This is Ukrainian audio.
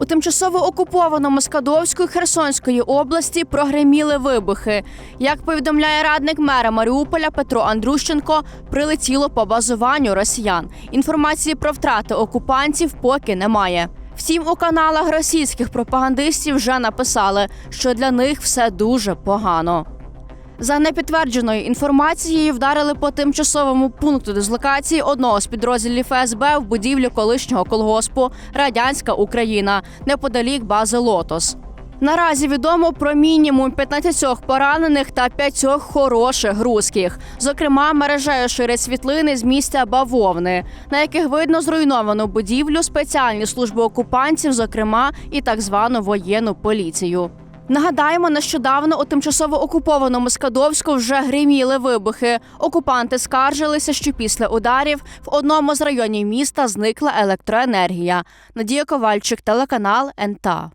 У тимчасово окупованому Скадовської Херсонської області прогреміли вибухи. Як повідомляє радник мера Маріуполя Петро Андрущенко, прилетіло по базуванню росіян. Інформації про втрати окупантів поки немає. Втім, у каналах російських пропагандистів вже написали, що для них все дуже погано. За непідтвердженою інформацією, вдарили по тимчасовому пункту дислокації одного з підрозділів ФСБ в будівлю колишнього колгоспу Радянська Україна неподалік бази Лотос. Наразі відомо про мінімум 15 поранених та 5 хороших руських. Зокрема, мережею ширять світлини з місця бавовни, на яких видно зруйновану будівлю, спеціальні служби окупантів, зокрема і так звану воєнну поліцію. Нагадаємо, нещодавно у тимчасово окупованому Скадовську вже гриміли вибухи. Окупанти скаржилися, що після ударів в одному з районів міста зникла електроенергія. Надія Ковальчик, телеканал НТА.